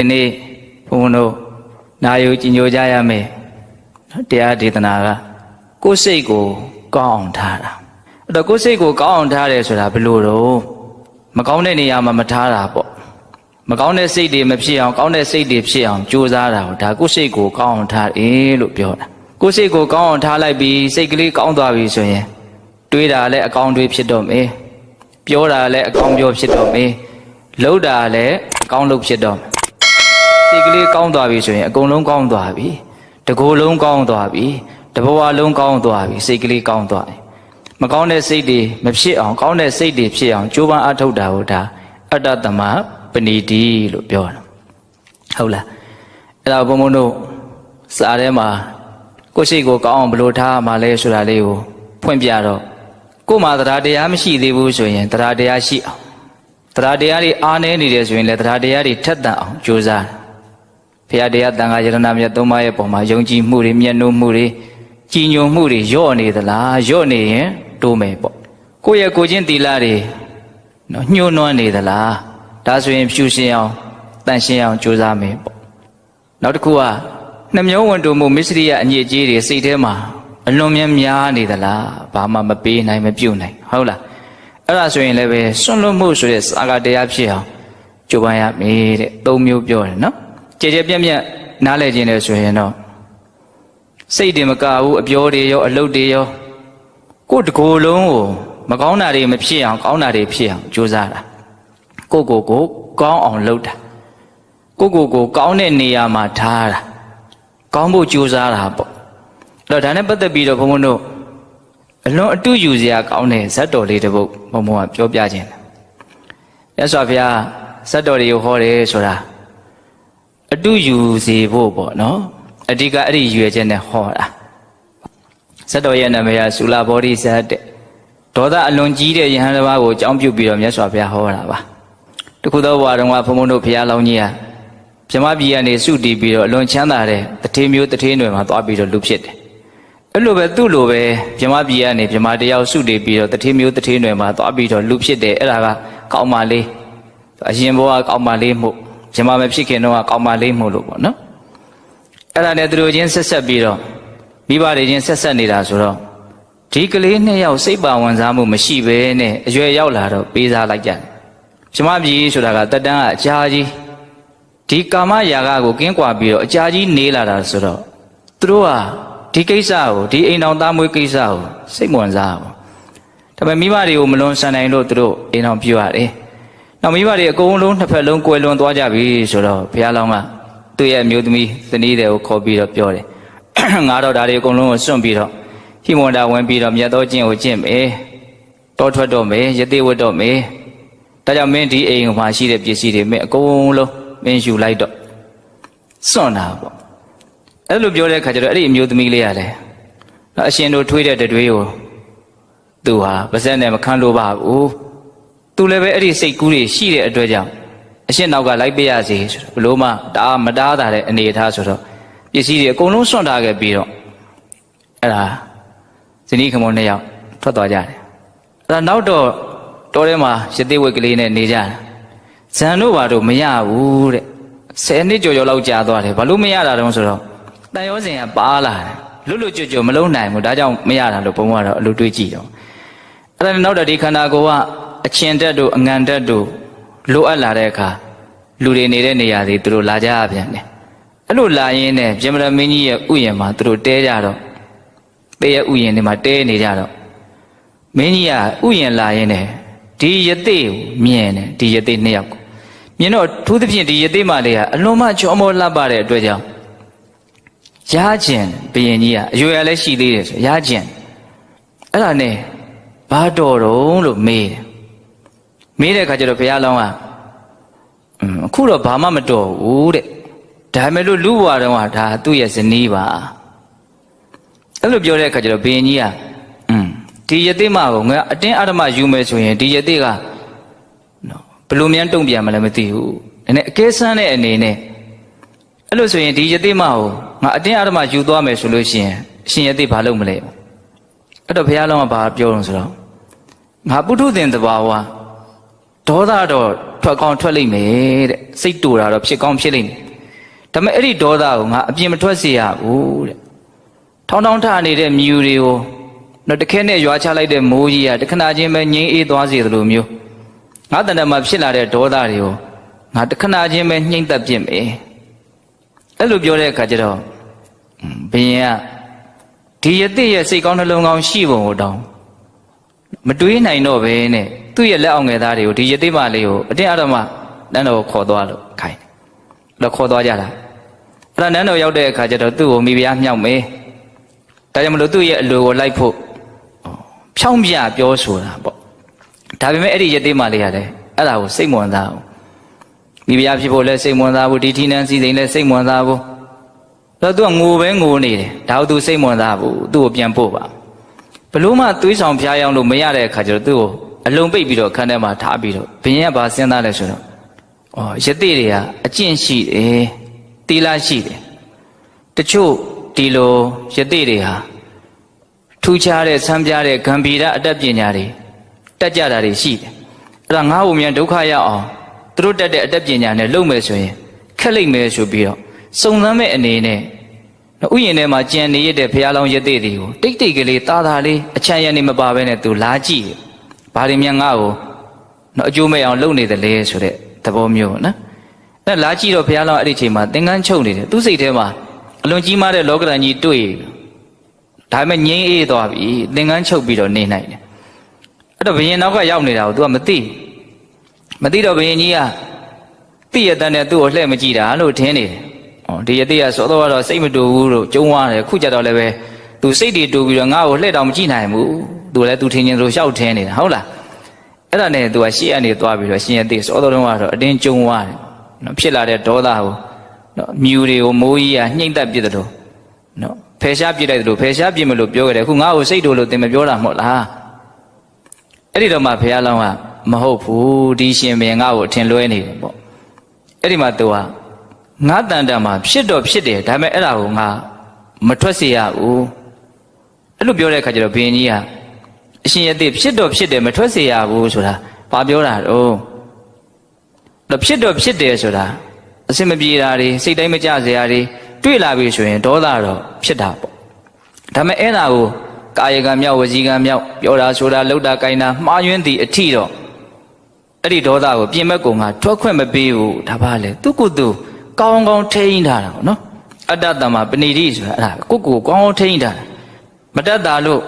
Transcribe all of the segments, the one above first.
ဒီနေ့ဘုန်းဘုန်းတို့နာယူကြည်ညိုကြရမယ်နော်တရားဒေသနာကကိုယ်စိတ်ကိုကောင်းအောင်ထားတာအဲ့တော့ကိုယ်စိတ်ကိုကောင်းအောင်ထားတယ်ဆိုတာဘယ်လိုတော့မကောင်းတဲ့နေရာမှာမထားတာပေါ့မကောင်းတဲ့စိတ်တွေမဖြစ်အောင်ကောင်းတဲ့စိတ်တွေဖြစ်အောင်ကြိုးစားတာကိုဒါကိုယ်စိတ်ကိုကောင်းအောင်ထားတယ်လို့ပြောတာကိုယ်စိတ်ကိုကောင်းအောင်ထားလိုက်ပြီးစိတ်ကလေးကောင်းသွားပြီဆိုရင်တွေးတာလည်းအကောင်းတွေးဖြစ်တော့မယ်ပြောတာလည်းအကောင်းပြောဖြစ်တော့မယ်လှုပ်တာလည်းအကောင်းလှုပ်ဖြစ်တော့မယ် စိတ်ကလေးကောင်းသွားပြီဆိုရင်အကုန်လုံးကောင်းသွားပြီတကိုယ်လုံးကောင်းသွားပြီတဘဝလုံးကောင်းသွားပြီစိတ်ကလေးကောင်းသွားတယ်မကောင်းတဲ့စိတ်တွေမဖြစ်အောင်ကောင်းတဲ့စိတ်တွေဖြစ်အောင်ကြိုးပမ်းအထောက်တာကိုဒါအတ္တသမပဏိတိလို့ပြောတာဟုတ်လားအဲ့ဒါဘုံဘုံတို့စာထဲမှာကိုယ်စိတ်ကိုကောင်းအောင်ဘယ်လိုထားမှလဲဆိုတာလေးကိုဖွင့်ပြတော့ကိုယ်မှာတရားတရားမရှိသေးဘူးဆိုရင်တရားတရားရှိအောင်တရားတရားတွေအားနည်းနေတယ်ဆိုရင်လည်းတရားတရားတွေထက်သန်အောင်ကြိုးစားတယ် ဖရာတရားတန်ခါယရဏမြတ်သုံးပါးရဲ့ပုံမှာယုံကြည်မှုတွေမျက်နှာမှုတွေကြည်ညိုမှုတွေညော့နေသလားညော့နေရင်တိုးမယ်ပေါ့ကိုယ့်ရဲ့ကိုယ်ချင်းတီလာတွေနော်ညှိုးနွမ်းနေသလားဒါဆိုရင်ဖြူရှင်အောင်တန်ရှင်းအောင်ကြိုးစားမယ်ပေါ့နောက်တစ်ခုကနှမျောဝန်တုံမှုမစ္စရိယအညစ်အကြေးတွေစိတ်ထဲမှာအလွန်များများနေသလားဘာမှမပေးနိုင်မပြုတ်နိုင်ဟုတ်လားအဲ့ဒါဆိုရင်လည်းပဲစွန့်လွတ်မှုဆိုတဲ့စာကတရားဖြစ်အောင်ကြိုးပမ်းရမယ်တဲ့သုံးမျိုးပြောတယ်နော် ကြည်ကြပြက်ပြက်နားလဲခြင်းလေဆိုရင်တော့စိတ်တွေမကဘူးအပြောတွေရောအလုပ်တွေရောကိုယ်တကိုယ်လုံးကိုမကောင်းတာတွေမဖြစ်အောင်ကောင်းတာတွေဖြစ်အောင်ကြိုးစားတာကိုယ့်ကိုယ်ကိုကောင်းအောင်လုပ်တာကိုယ့်ကိုယ်ကိုကောင်းတဲ့နေရာမှာထားတာကောင်းဖို့ကြိုးစားတာပေါ့အဲ့တော့ဒါနဲ့ပတ်သက်ပြီးတော့ဘုန်းဘုန်းတို့အလွန်အတူယူစရာကောင်းတဲ့ဇတ်တော်လေးတစ်ပုဒ်ဘုန်းဘုန်းကပြောပြခြင်းတယ်ရသော်ဘုရားဇတ်တော်တွေကိုဟောတယ်ဆိုတာ အတုယူစေဖို့ပေါ့နော်အဓိကအဲ့ဒီရွယ်ချက်နဲ့ဟောတာဇတ်တော်ရဲ့နာမည်ကသုလဘောဓိဇတ်တဲ့ဒေါသအလွန်ကြီးတဲ့ယဟန်တစ်ပါးကိုအကြောင်းပြုပြီးတော့မြတ်စွာဘုရားဟောတာပါတခုသောဘဝတုန်းကဘုံဘုံတို့ဘုရားလောင်းကြီးကဗြဟ္မပြည်ကနေစုတည်ပြီးတော့အလွန်ချမ်းသာတဲ့တထေမျိုးတထေနွယ်မှာသွားပြီးတော့လူဖြစ်တယ်အဲ့လိုပဲသူ့လိုပဲဗြဟ္မပြည်ကနေဗြဟ္မတယောက်စုတည်ပြီးတော့တထေမျိုးတထေနွယ်မှာသွားပြီးတော့လူဖြစ်တယ်အဲ့ဒါကကောင်းပါလေအရင်ဘဝကောင်းပါလေမှု ဇမမဖြစ်ခင်တော့ကောင်းပါလိမ့်မို့လို့ပေါ့နော်အဲ့ဒါနဲ့သူတို့ချင်းဆက်ဆက်ပြီးတော့မိဘတွေချင်းဆက်ဆက်နေတာဆိုတော့ဒီကလေးနှစ်ယောက်စိတ်ပါဝင်စားမှုမရှိဘဲနဲ့အရွယ်ရောက်လာတော့ပေးစားလိုက်ကြတယ်ဇမပြည်ဆိုတာကတက်တန်းကအကြာကြီးဒီကာမရာဂကိုကင်းကွာပြီးတော့အကြာကြီးနေလာတာဆိုတော့သူတို့ဟာဒီကိစ္စကိုဒီအိမ်တော်သားမွေးကိစ္စကိုစိတ်ဝင်စားဘူးဒါပေမဲ့မိဘတွေကိုမလွန်ဆန်နိုင်လို့သူတို့အိမ်တော်ပြုရတယ် နောက်မိဘတွေအကုန်လုံးနှစ်ဖက်လုံးကွယ်လွန်သွားကြပြီဆိုတော့ဘုရားလောင်းကသူ့ရဲ့အမျိုးသမီးဇနီးတွေကိုခေါ်ပြီးတော့ပြောတယ်ငါတော့ဒါတွေအကုန်လုံးကိုစွန့်ပြီးတော့ဟိမဝန္တာဝင်ပြီးတော့မြတ်သောကျင့်ကိုကျင့်မယ်တောထွက်တော့မယ်ယသိဝတ်တော့မယ်ဒါကြောင့်မင်းဒီအိမ်မှာရှိတဲ့ပစ္စည်းတွေမင်းအကုန်လုံးမင်းယူလိုက်တော့စွန့်တာပေါ့အဲ့လိုပြောတဲ့အခါကျတော့အဲ့ဒီအမျိုးသမီးလေးကလည်းအရှင်တို့ထွေးတဲ့တတွေးကိုသူဟာပါဇက်နဲ့မခံလို့ပါဘူး သူလည်းပဲအဲ့ဒီစိတ်ကူးတွေရှိတဲ့အတွက်ကြောင့်အရှင်းနောက်ကလိုက်ပေးရစီဆိုတော့ဘလို့မှဒါမတားတာတဲ့အနေအထားဆိုတော့ပစ္စည်းတွေအကုန်လုံးစွန့်ထားခဲ့ပြီးတော့အဲ့ဒါဇနီးခမုန်းနှစ်ယောက်ထွက်သွားကြတယ်အဲ့ဒါနောက်တော့တောထဲမှာရသေးဝက်ကလေးနဲ့နေကြတယ်ဇန်တို့ဘာတို့မရဘူးတဲ့ဆယ်နှစ်ကျော်ကျော်လောက်ကြာသွားတယ်ဘာလို့မရတာတုံးဆိုတော့တန်ရောစင်ကပါလာတယ်လွတ်လွတ်ကျွတ်ကျွတ်မလုံးနိုင်ဘူးဒါကြောင့်မရတာလို့ဘုံကတော့အလိုတွေးကြည့်တော့အဲ့ဒါနဲ့နောက်တော့ဒီခန္ဓာကိုယ်က အချင်းတက်တို့အငံတက်တို့လိုအပ်လာတဲ့အခါလူတွေနေတဲ့နေရာတွေသူတို့လာကြရပြန်တယ်အဲ့လိုလာရင်းနဲ့ပြမရမင်းကြီးရဲ့ဥယျာဉ်မှာသူတို့တဲကြတော့တဲရဲ့ဥယျာဉ်တွေမှာတဲနေကြတော့မင်းကြီးကဥယျာဉ်လာရင်းနဲ့ဒီယသိကိုမြင်တယ်ဒီယသိနှစ်ယောက်ကိုမြင်တော့ထူးသဖြင့်ဒီယသိမလေးကအလွန်မှချောမောလှပတဲ့အတွက်ကြောင့်ရားကျင်ဘုရင်ကြီးကအရွယ်လည်းရှိသေးတယ်ဆိုရားကျင်အဲ့ဒါနဲ့ဘာတော်တော့လို့မေးတယ် မေးတဲ့အခါကျတော့ဘုရားလောင်းကအင်းအခုတော့ဘာမှမတော်ဘူးတဲ့ဒါပေမဲ့လို့လူဘဝတုန်းကဒါသူ့ရဲ့ဇနီးပါအဲ့လိုပြောတဲ့အခါကျတော့ဘုရင်ကြီးကအင်းဒီယသိမကိုငါအတင်းအဓမ္မယူမယ်ဆိုရင်ဒီယသိကနော်ဘယ်လိုများတုံ့ပြန်မလဲမသိဘူးနည်းနည်းအကဲဆန်းတဲ့အနေနဲ့အဲ့လိုဆိုရင်ဒီယသိမကိုငါအတင်းအဓမ္မယူသွားမယ်ဆိုလို့ရှိရင်အရှင်ယသိဘာလုပ်မလဲအဲ့တော့ဘုရားလောင်းကဘာပြောလို့ဆိုတော့ငါပုထုသင်တဘာဝ ဒေါသတော့ထွက်ကောင်းထွက်လိမ့်မယ်တဲ့စိတ်တူတာတော့ဖြစ်ကောင်းဖြစ်လိမ့်မယ်ဒါပေမဲ့အဲ့ဒီဒေါသကိုငါအပြင်မထွက်စေရဘူးတဲ့ထောင်းထောင်းထနေတဲ့မြူတွေကိုတော့တခဲနဲ့ရွာချလိုက်တဲ့မိုးကြီးကတခဏချင်းပဲငြိမ်းအေးသွားစေသလိုမျိုးငါတဏ္ဍမှာဖြစ်လာတဲ့ဒေါသတွေကိုငါတခဏချင်းပဲနှိမ့်သက်ပြစ်မယ်အဲ့လိုပြောတဲ့အခါကျတော့ဘုရင်ကဒီယတိရဲ့စိတ်ကောင်းနှလုံးကောင်းရှိပုံကိုတောင်းမတွေးနိုင်တော့ပဲနဲ့ သူ့ရဲ့လက်အောင်ငယ်သားတွေကိုဒီယတိမလေးကိုအတင်းအဓမ္မနန်းတော်ကိုခေါ်သွားလို့ခိုင်းတယ်တော့ခေါ်သွားကြတာအဲ့ဒါနန်းတော်ရောက်တဲ့အခါကျတော့သူ့ကိုမိဖုရားမြောက်မယ်ဒါကြောင့်မလို့သူ့ရဲ့အလိုကိုလိုက်ဖို့ဖြောင်းပြပြောဆိုတာပေါ့ဒါပေမဲ့အဲ့ဒီယတိမလေးရတယ်အဲ့ဒါကိုစိတ်မဝင်စားဘူးမိဖုရားဖြစ်ဖို့လည်းစိတ်မဝင်စားဘူးဒီထီနန်းစီစိန်လည်းစိတ်မဝင်စားဘူးတော့သူကငိုပဲငိုနေတယ်ဒါကိုသူစိတ်မဝင်စားဘူးသူ့ကိုပြန်ပို့ပါဘလို့မှသွေးဆောင်ဖျားယောင်းလို့မရတဲ့အခါကျတော့သူ့ကို အလုံးပိတ်ပြီးတော့ခန်းထဲမှာထားပြီးတော့ဘင်းရဲ့ဘာစဉ်းစားလဲဆိုတော့ဩယတိတွေကအကျင့်ရှိတယ်တီလာရှိတယ်တချို့ဒီလိုယတိတွေဟာထူးခြားတဲ့ဆန်းပြားတဲ့ဂံဗီရအတတ်ပညာတွေတက်ကြတာတွေရှိတယ်အဲ့ဒါငါ့ဘုံမြန်ဒုက္ခရောက်အောင်သူတို့တက်တဲ့အတတ်ပညာနဲ့လုပ်မယ်ဆိုရင်ခက်လိမ့်မယ်ဆိုပြီးတော့စုံစမ်းမဲ့အနေနဲ့ဥယျာဉ်ထဲမှာကြံနေရတဲ့ဘုရားလောင်းယသိတွေကိုတိတ်တိတ်ကလေးတာတာလေးအချမ်းရနေမပါဘဲနဲ့သူလာကြည့်တယ်။ ဘာတွေမြန်ငါ့ကိုတော့အကျိုးမဲ့အောင်လုပ်နေတယ်လေဆိုတဲ့သဘောမျိုးပေါ့နော်။အဲလာကြည့်တော့ဘုရားလောင်းအဲ့ဒီချိန်မှာသင်္ကန်းချုပ်နေတယ်သူ့စိတ်ထဲမှာအလွန်ကြီးမားတဲ့လောကရန်ကြီးတွေ့ဒါပေမဲ့ငြိမ်းအေးသွားပြီသင်္ကန်းချုပ်ပြီးတော့နေနိုင်တယ်။အဲ့တော့ဘုရင်နောက်ကရောက်နေတာကို तू ကမသိမသိတော့ဘုရင်ကြီးကသိရတဲ့နဲ့သူ့ကိုလှည့်မကြည့်တာလို့ထင်နေတယ်။ဩဒီယတိကစောတော့ကတော့စိတ်မတူဘူးလို့ကြုံသွားတယ်ခုကြတော့လည်းပဲသူစိတ်တွေတူပြီးတော့ငါ့ကိုလှည့်တော့မကြည့်နိုင်ဘူး။ သူလည်းသူထင်ချင်းဆိုလျှောက်ထင်းနေတာဟုတ်လားအဲ့ဒါနဲ့သူကရှေ့ကနေသွားပြီးတော့ရှင်ရသေးစောတော်တုန်းကတော့အတင်းကျုံသွားတယ်နော်ဖြစ်လာတဲ့ဒေါသကိုနော်မြူတွေကိုမိုးကြီးကနှိမ့်သက်ပြစ်တယ်လို့နော်ဖယ်ရှားပြစ်လိုက်တယ်လို့ဖယ်ရှားပြစ်မလို့ပြောခဲ့တယ်အခုငါ့ကိုစိတ်တို့လို့သင်မပြောတာမဟုတ်လားအဲ့ဒီတော့မှဘုရားလောင်းကမဟုတ်ဘူးဒီရှင်ဘုရင်ငါ့ကိုအထင်လွဲနေတယ်ပေါ့အဲ့ဒီမှာသူကငါတန်တန်မှာဖြစ်တော့ဖြစ်တယ်ဒါပေမဲ့အဲ့ဒါကိုငါမထွက်စေရဘူးအဲ့လိုပြောတဲ့အခါကျတော့ဘုရင်ကြီးက အရှင်ရသေးဖြစ်တော့ဖြစ်တယ်မထွက်စေရဘူးဆိုတာဘာပြောတာတော့တော့ဖြစ်တော့ဖြစ်တယ်ဆိုတာအစင်မပြေတာတွေစိတ်တိုင်းမကြစရာတွေတွေ့လာပြီဆိုရင်ဒေါသတော့ဖြစ်တာပေါ့ဒါပေမဲ့အဲ့ဒါကိုကာယကံမြောက်ဝစီကံမြောက်ပြောတာဆိုတာလှုပ်တာကိုင်းတာမှားယွင်းသည့်အထီတော့အဲ့ဒီဒေါသကိုပြင်မဲ့ကောင်ကထွက်ခွင့်မပေးဘူးဒါပါလေသူကုသူကောင်းကောင်းထိန်းထားတာပေါ့နော်အတ္တတမပဏိတိဆိုတာအဲ့ဒါကိုကိုကောင်းကောင်းထိန်းထားတာမတတ်တာလို့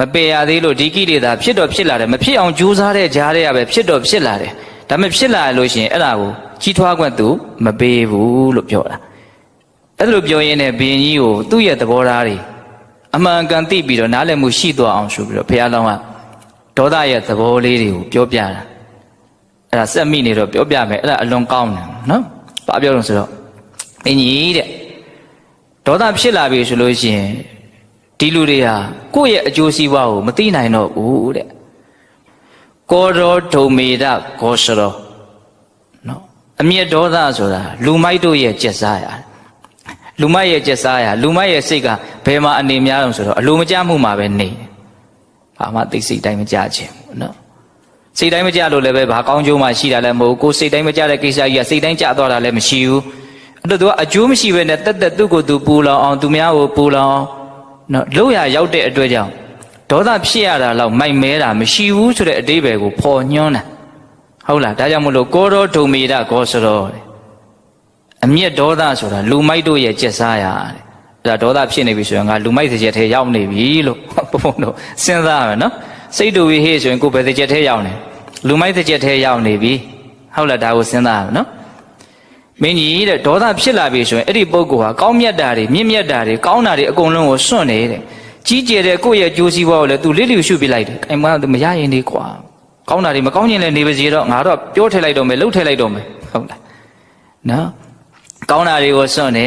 မပေရသေးလို့ဒီကိလေသာဖြစ်တော့ဖြစ်လာတယ်မဖြစ်အောင်ကြိုးစားတဲ့ကြားတွေကပဲဖြစ်တော့ဖြစ်လာတယ်ဒါပေမဲ့ဖြစ်လာလို့ရှိရင်အဲ့ဒါကိုကြီးထွားခွင့်သူမပေးဘူးလို့ပြောတာအဲ့လိုပြောရင်းနဲ့ဘင်းကြီးကိုသူ့ရဲ့သဘောထားတွေအမှန်ကန်သိပြီးတော့နားလည်မှုရှိသွားအောင်ဆိုပြီးတော့ဘုရားလောင်းကဒေါသရဲ့သဘောလေးတွေကိုပြောပြတာအဲ့ဒါစက်မိနေတော့ပြောပြမယ်အဲ့ဒါအလွန်ကောင်းတယ်နော်ဘာပြောလို့ဆိုတော့အင်းကြီးတဲ့ဒေါသဖြစ်လာပြီဆိုလို့ရှိရင် ဒီလူတွေဟာကိုယ့်ရဲ့အကျိုးစီးပွားကိုမသိနိုင်တော့ဘူးတဲ့ကောရောဒုံမေဒဂောစရောနော်အမျက်ဒေါသဆိုတာလူမိုက်တို့ရဲ့ကျက်စားရလူမိုက်ရဲ့ကျက်စားရလူမိုက်ရဲ့စိတ်ကဘယ်မှာအနေများတော့ဆိုတော့အလိုမကျမှုမှာပဲနေဘာမှသိစိတ်တိုင်းမကြခြင်းဘူးနော်စိတ်တိုင်းမကြလို့လည်းပဲဘာကောင်းကျိုးမှရှိတာလည်းမဟုတ်ကိုယ်စိတ်တိုင်းမကြတဲ့ကိစ္စကြီးကစိတ်တိုင်းကြသွားတာလည်းမရှိဘူးအဲ့တော့သူကအကျိုးမရှိဘဲနဲ့တက်တက်သူ့ကိုယ်သူပူလောင်အောင်သူများကိုပူလောင်အောင် နော်လို့ရရောက်တဲ့အတွက်ကြောင့်ဒေါသဖြစ်ရတာတော့မိုက်မဲတာမရှိဘူးဆိုတဲ့အတိပ္ပယ်ကိုပေါ်ညွှန်းတာဟုတ်လားဒါကြောင့်မလို့ကောရောဒုံမီဒဂောစရောတဲ့အမျက်ဒေါသဆိုတာလူမိုက်တို့ရဲ့ကျက်စားရတဲ့အဲ့ဒါဒေါသဖြစ်နေပြီဆိုရင်ငါလူမိုက်တစ်ချက်ထဲရောက်နေပြီလို့ဘုံတို့စဉ်းစားရမယ်နော်စိတ်တူပြီးဟေ့ဆိုရင်ကိုယ်ပဲတစ်ချက်ထဲရောက်နေလူမိုက်တစ်ချက်ထဲရောက်နေပြီဟုတ်လားဒါကိုစဉ်းစားရမယ်နော် မင်းကြီးတဲ့ဒေါသဖြစ်လာပြီဆိုရင်အဲ့ဒီပုဂ္ဂိုလ်ဟာကောင်းမြတ်တာတွေမြင့်မြတ်တာတွေကောင်းတာတွေအကုန်လုံးကိုစွန့်နေတဲ့ကြီးကျယ်တဲ့ကိုယ့်ရဲ့ကြိုးစည်းပွားကိုလည်း तू လစ်လျူရှုပြလိုက်တယ်အိမ်မှာ तू မရရင်နေကွာကောင်းတာတွေမကောင်းရင်လည်းနေပါစေတော့ငါတော့ပြောထည့်လိုက်တော့မယ်လှုပ်ထည့်လိုက်တော့မယ်ဟုတ်လားနော်ကောင်းတာတွေကိုစွန့်နေ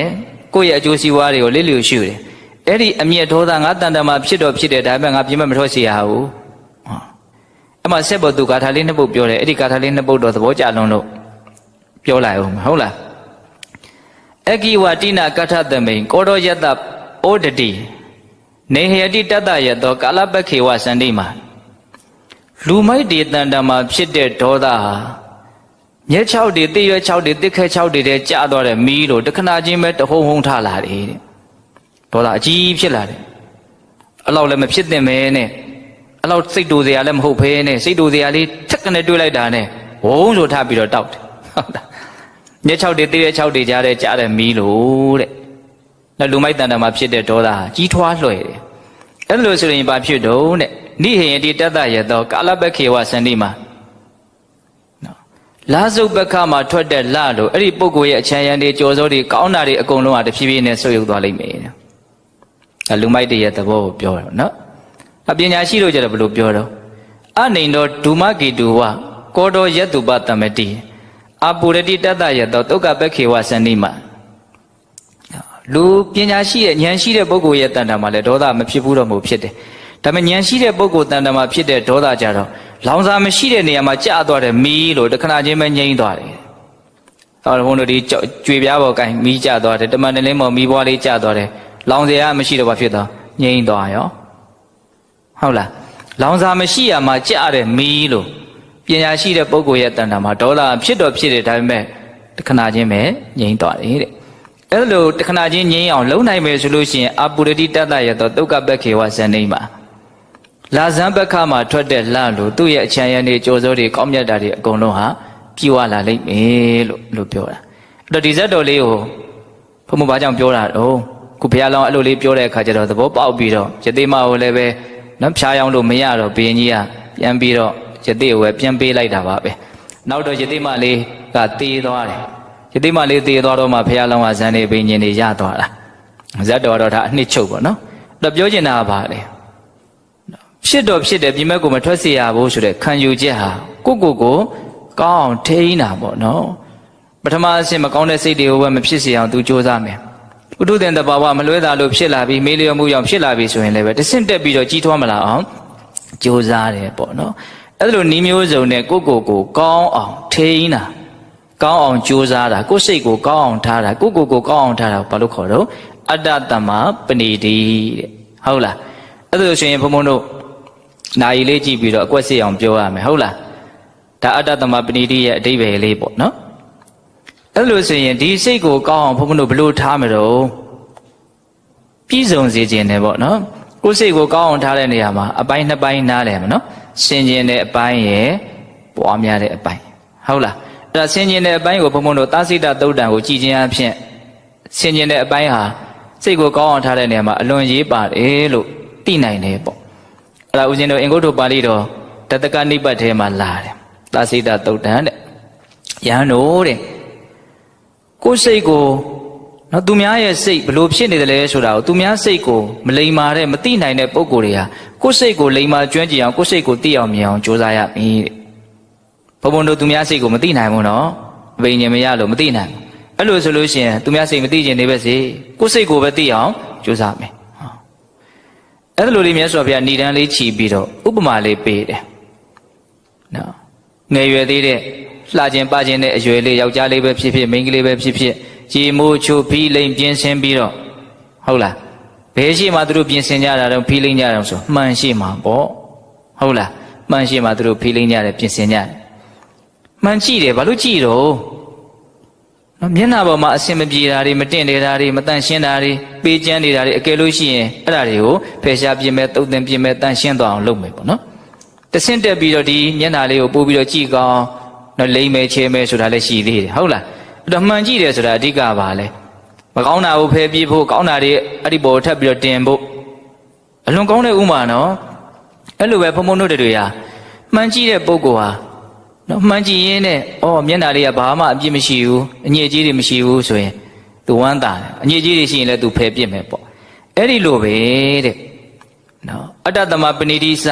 ကိုယ့်ရဲ့အကျိုးစီးပွားတွေကိုလစ်လျူရှုတယ်အဲ့ဒီအမျက်ဒေါသငါတန်တမာဖြစ်တော့ဖြစ်တယ်ဒါပေမဲ့ငါပြင်မမထွက်စီရဘူးအဲ့မှာဆက်ပေါ်သူကာထာလေးနှစ်ပုတ်ပြောတယ်အဲ့ဒီကာထာလေးနှစ်ပုတ်တော့သဘောကျလွန်းလို့ ပြောလိုက်အောင်ဟုတ်လားအကိဝတိနာကထသမိန်ကောရောယတဩဒတိနေဟယတိတတယတောကာလပခေဝစန္တိမာလူမိုက်တွေတန်တမှာဖြစ်တဲ့ဒေါသဟာမြဲ6တွေတိရွက်6တွေတိခဲ6တွေတဲ့ကြာသွားတဲ့မီးလို့တခဏချင်းပဲတဟုံဟုံထလာတယ်တဲ့ဒေါသအကြီးဖြစ်လာတယ်အလောက်လည်းမဖြစ်သင့်ပဲနဲ့အလောက်စိတ်တူစရာလည်းမဟုတ်ဘဲနဲ့စိတ်တူစရာလေးထက်ကနေတွေးလိုက်တာနဲ့ဝုန်းဆိုထပြီးတော့တောက်တယ်ဟုတ်လား မြဲ6တွေတိရွက်6တွေကြားတဲ့ကြာတဲ့မီးလို့တဲ့နောက်လူမိုက်တန်တမှာဖြစ်တဲ့ဒေါသဟာကြီးထွားလွှဲတယ်အဲ့လိုဆိုရင်ဘာဖြစ်တော့တဲ့နိဟေယတိတတ္တယသောကာလပခေဝစန္ဒီမှာနော်လာစုပ်ပက္ခမှာထွက်တဲ့လလို့အဲ့ဒီပုဂ္ဂိုလ်ရဲ့အချမ်းရံတွေကြော်စိုးတွေကောင်းတာတွေအကုန်လုံးကတဖြည်းဖြည်းနဲ့ဆုပ်ယုပ်သွားလိမ့်မယ်တဲ့ဒါလူမိုက်တွေရဲ့သဘောကိုပြောတော့နော်အပညာရှိလို့ကြတော့ဘယ်လိုပြောတော့အနေတော်ဒုမဂေတုဝကောတော်ယတုပတမတိ အပုရတိတတ္တယသောဒုက္ခပခေဝစန္ဒီမှာလူပညာရှိတဲ့ဉာဏ်ရှိတဲ့ပုဂ္ဂိုလ်ရဲ့တန်တာမှာလည်းဒေါသမဖြစ်ဘူးတော့မဟုတ်ဖြစ်တယ်။ဒါပေမဲ့ဉာဏ်ရှိတဲ့ပုဂ္ဂိုလ်တန်တာမှာဖြစ်တဲ့ဒေါသကြတော့လောင်စာမရှိတဲ့နေရာမှာကြာသွားတယ်မီးလို့တခဏချင်းပဲငြိမ့်သွားတယ်။ဟောဘုန်းတို့ဒီကြွေပြားပေါ်ကိုင်းမီးကျသွားတယ်တမန်တလင်းပေါ်မီးပွားလေးကျသွားတယ်။လောင်စရာမရှိတော့ဘာဖြစ်သွားငြိမ့်သွားရော။ဟုတ်လား။လောင်စာမရှိရမှာကြာတဲ့မီးလို့ ပညာရှိတဲ့ပုဂ္ဂိုလ်ရဲ့တန်တာမှာဒေါသဖြစ်တော့ဖြစ်တယ်ဒါပေမဲ့တခဏချင်းပဲငြိမ့်သွားတယ်တဲ့။အဲ့လိုတခဏချင်းငြိမ်းအောင်လုံနိုင်မယ်ဆိုလို့ရှိရင်အပုရတိတတ္တရသောဒုက္ခပက္ခေဝဇန်နေမှာလာဇန်ပက္ခမှာထွက်တဲ့လလို့သူ့ရဲ့အချမ်းရံတွေကြောစိုးတွေကောင်းမြတ်တာတွေအကုန်လုံးဟာပြည့်ဝလာလိမ့်မယ်လို့လို့ပြောတာအဲ့တော့ဒီဇက်တော်လေးကိုဘုံဘဘာကြောင့်ပြောတာတော့ခုဘုရားလောင်းအဲ့လိုလေးပြောတဲ့အခါကျတော့သဘောပေါက်ပြီးတော့ယသိမကိုလည်းပဲနော်ဖြားယောင်းလို့မရတော့ဘုရင်ကြီးကပြန်ပြီးတော့ ယသိကိုပဲပြန်ပေးလိုက်တာပါပဲနောက်တော့ယသိမလေးကတေးသွားတယ် ယတိမလေးတည်သွားတော့မှဘုရားလောင်းကဇန်နေပင်ញင်နေရသွားတာဇတ်တော်တော့ဒါအနှစ်ချုပ်ပေါ့နော်အဲ့တော့ပြောချင်တာကဘာလဲဖြစ်တော့ဖြစ်တယ်ပြင်မဲ့ကိုမထွက်စေရဘူးဆိုတဲ့ခံယူချက်ဟာကိုကိုကိုကောင်းအောင်ထိန်းတာပေါ့နော်ပထမအဆင့်မကောင်းတဲ့စိတ်တွေကိုပဲမဖြစ်စေအောင်သူစ조사မယ်ဥဒုတင်တဘာဝမလွဲတာလို့ဖြစ်လာပြီးမေးလျော်မှုကြောင့်ဖြစ်လာပြီးဆိုရင်လည်းပဲတဆင့်တက်ပြီးတော့ကြီးထွားမလာအောင်စ조사တယ်ပေါ့နော် အဲ့လိုနီးမျိုးစုံနဲ့ကိုကိုကိုကောင်းအောင်ထိန်းတာကောင်းအောင်ကြိုးစားတာကိုယ်စိတ်ကိုကောင်းအောင်ထားတာကိုယ့်ကိုယ်ကိုကောင်းအောင်ထားတာဘာလို့ခေါ်တော့အတ္တတမပဏိတိတဲ့ဟုတ်လားအဲ့ဒါဆိုရင်ဘုံဘုံတို့နာယီလေးကြည့်ပြီးတော့အကွက်စစ်အောင်ပြောရမယ်ဟုတ်လားဒါအတ္တတမပဏိတိရဲ့အဓိပ္ပာယ်လေးပေါ့နော်အဲ့လိုဆိုရင်ဒီစိတ်ကိုကောင်းအောင်ဘုံဘုံတို့ဘယ်လိုထားမလို့ပြည့်စုံစေခြင်းနဲ့ပေါ့နော်ကိုယ်စိတ်ကိုကောင်းအောင်ထားတဲ့နေရာမှာအပိုင်းနှစ်ပိုင်းနားလည်မှာနော် စင်ကျင်တဲ့အပိုင်းရယ်ပွားများတဲ့အပိုင်းဟုတ်လားအဲ့ဒါဆင်ကျင်တဲ့အပိုင်းကိုဘုံဘုံတို့သာစိတသုတ်တံကိုကြည်ခြင်းအဖြစ်ဆင်ကျင်တဲ့အပိုင်းဟာစိတ်ကိုကောင်းအောင်ထားတဲ့နေရာမှာအလွန်ရေးပါတယ်လို့သိနိုင်တယ်ပေါ့အဲ့ဒါဦးဇင်းတို့အင်္ဂုတ္တပါဠိတော်တတကနိပတ်ထဲမှာလာတယ်သာစိတသုတ်တံတဲ့ယဟန်တို့တဲ့ကိုယ်စိတ်ကို နော်သူများရဲ့စိတ်ဘလို့ဖြစ်နေတယ်လဲဆိုတာကိုသူများစိတ်ကိုမလိမ္မာတဲ့မသိနိုင်တဲ့ပုံကိုယ်တွေဟာကိုယ်စိတ်ကိုလိမ္မာကျွမ်းကျင်အောင်ကိုယ်စိတ်ကိုသိအောင်မြင်အောင်ကြိုးစားရမည်တဲ့ဘုံဘုံတို့သူများစိတ်ကိုမသိနိုင်ဘူးနော်အဘိညာဉ်မရလို့မသိနိုင်ဘူးအဲ့လိုဆိုလို့ရှိရင်သူများစိတ်မသိခြင်းနေပဲစေကိုယ်စိတ်ကိုပဲသိအောင်ကြိုးစားမယ်ဟောအဲ့လိုလေးမြတ်စွာဘုရားဏိဒန်းလေးခြီးပြီးတော့ဥပမာလေးပေးတယ်နော်ငယ်ရွယ်သေးတဲ့လှခြင်းပခြင်းတဲ့အရွယ်လေးယောက်ျားလေးပဲဖြစ်ဖြစ်မိန်းကလေးပဲဖြစ်ဖြစ် ကြည်မိုးချိုဖီးလိမ်ပြင်းဆင်းပြီးတော့ဟုတ်လားဘယ်ရှိမှသူတို့ပြင်ဆင်ကြတာတော့ဖီးလိမ်ကြတယ်ဆိုမှန်ရှိမှာပေါ့ဟုတ်လားမှန်ရှိမှသူတို့ဖီးလိမ်ကြတယ်ပြင်ဆင်ကြတယ်မှန်ကြည့်တယ်ဘာလို့ကြည့်တော့နော်မျက်နှာပေါ်မှာအဆင်မပြေတာတွေမတင့်နေတာတွေမတန့်ရှင်းတာတွေပေးကျန်းနေတာတွေအကယ်လို့ရှိရင်အဲ့ဒါတွေကိုဖယ်ရှားပြင်မဲ့တုတ်တင်ပြင်မဲ့တန့်ရှင်းသွားအောင်လုပ်မယ်ပေါ့နော်တဆင့်တက်ပြီးတော့ဒီမျက်နှာလေးကိုပို့ပြီးတော့ကြည့်ကောင်းနော်လိမ့်မယ်ချဲမယ်ဆိုတာလည်းရှိသေးတယ်ဟုတ်လား အဲ့တော့မှန်ကြည့်တယ်ဆိုတာအဓိကပါလဲမကောင်းတာကိုဖယ်ပြေးဖို့ကောင်းတာတွေအဲ့ဒီပေါ်ထပ်ပြီးတော့တင်ဖို့အလွန်ကောင်းတဲ့ဥမာနော်အဲ့လိုပဲဖုံဖုံတို့တွေဟာမှန်ကြည့်တဲ့ပုဂ္ဂိုလ်ဟာနော်မှန်ကြည့်ရင်းနဲ့အော်မျက်နှာလေးကဘာမှအပြစ်မရှိဘူးအညစ်အကြေးတွေမရှိဘူးဆိုရင် तू ဝမ်းသာတယ်အညစ်အကြေးတွေရှိရင်လည်း तू ဖယ်ပြစ်မယ်ပေါ့အဲ့ဒီလိုပဲတဲ့နော်အတ္တသမပဏိတိစ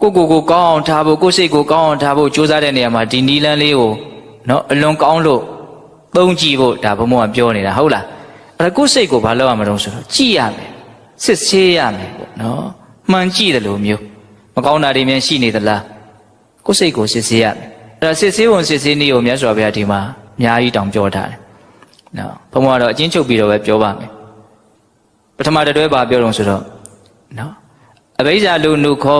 ကိုကိုကိုကောင်းအောင်ထားဖို့ကိုယ်စိတ်ကိုကောင်းအောင်ထားဖို့ကြိုးစားတဲ့နေရာမှာဒီနီလန်းလေးကိုနော်အလွန်ကောင်းလို့ သုံးကြည့်ဖို့ဒါဘုံဘုံကပြောနေတာဟုတ်လားအဲ့ဒါကိုယ်စိတ်ကိုဘာလုပ်ရမလို့ဆိုတော့ကြည့်ရမယ်စစ်ဆေးရမယ်ပေါ့နော်မှန်ကြည့်တယ်လို့မျိုးမကောင်းတာတွေများရှိနေသလားကိုယ်စိတ်ကိုစစ်ဆေးရမယ်အဲ့ဒါစစ်ဆေးဝင်စစ်ဆေးနည်းကိုမြတ်စွာဘုရားဒီမှာအများကြီးတောင်ပြောထားတယ်နော်ဘုံဘုံကတော့အချင်းချုပ်ပြီးတော့ပဲပြောပါမယ်ပထမတစ်တွဲပါပြောတော့ဆိုတော့နော်အဘိဇာလူနုခော